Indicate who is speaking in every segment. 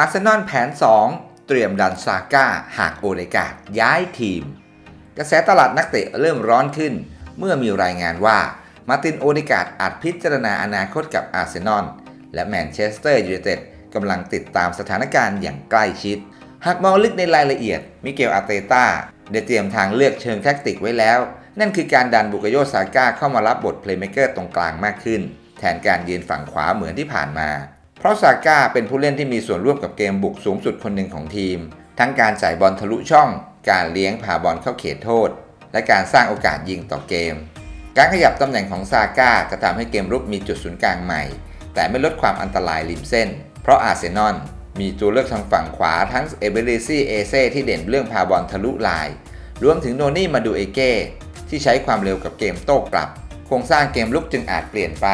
Speaker 1: อาร์เซนอลแผน 2 เตรียมดันซาก้าหากโอเดกาดย้ายทีม กระแสตลาดนักเตะเริ่มร้อนขึ้น เมื่อมีรายงานว่า มาร์ตินโอเดกาดอาจพิจารณาอนาคตกับอาร์เซนอลและแมนเชสเตอร์ยูไนเต็ดกำลังติดตามสถานการณ์อย่างใกล้ชิด หากมองลึกในรายละเอียด มิเกลอารเตต้าได้เตรียมทางเลือกเชิงแท็กติกไว้แล้ว นั่นคือการดันบุกโยซาก้าเข้ามารับบทเพลย์เมเกอร์ตรงกลางมากขึ้น แทนการยืนฝั่งขวาเหมือนที่ผ่านมา เพราะซาก้าเป็นผู้เล่นที่มีส่วนร่วมกับเกมบุกสูงสุดคนหนึ่งของทีม ทั้งการจ่ายบอลทะลุช่อง การเลี้ยงพาบอลเข้าเขตโทษ และการสร้างโอกาสยิงต่อเกม การขยับตำแหน่งของซาก้าจะทำให้เกมรุกมีจุดศูนย์กลางใหม่ แต่ไม่ลดความอันตรายริมเส้น เพราะอาร์เซนอลมีตัวเลือกทางฝั่งขวาทั้งเอเบริซี่เอเซ่ที่เด่นเรื่องพาบอลทะลุลาย รวมถึงโนนี่มาดูเอเก้ที่ใช้ความเร็วกับเกมโต้กลับ โครงสร้างเกมลุกจึงอาจเปลี่ยนไป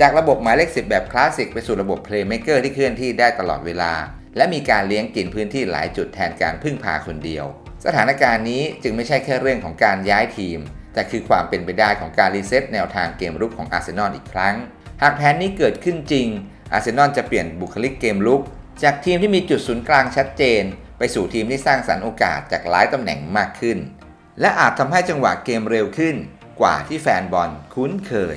Speaker 1: จากระบบหมายเลข 10 แบบคลาสสิกไปสู่ระบบเพลย์เม k เกอร์ที่เคลื่อนที่ได้ตลอดเวลา และมีการเลี้ยงกินพื้นที่หลายจุดแทนการพึ่งพาคนเดียว สถานการณ์นี้จึงไม่ใช่แค่เรื่องของการย้ายทีม แต่คือความเป็นไปได้ของการรีเซ็ตแนวทางเกมรุกของอาร์เซนอลอีกครั้ง หากแผนนี้เกิดขึ้นจริง อาร์เซนอลจะเปลี่ยนบุคลิกเกมลุก จากทีมที่มีจุดศูนย์กลางชัดเจน ไปสู่ทีมที่สร้างสรรค์โอกาสจากหลายตำแหน่งมากขึ้น และอาจทำให้จังหวะเกมเร็วขึ้น กว่าที่แฟนบอลคุ้นเคย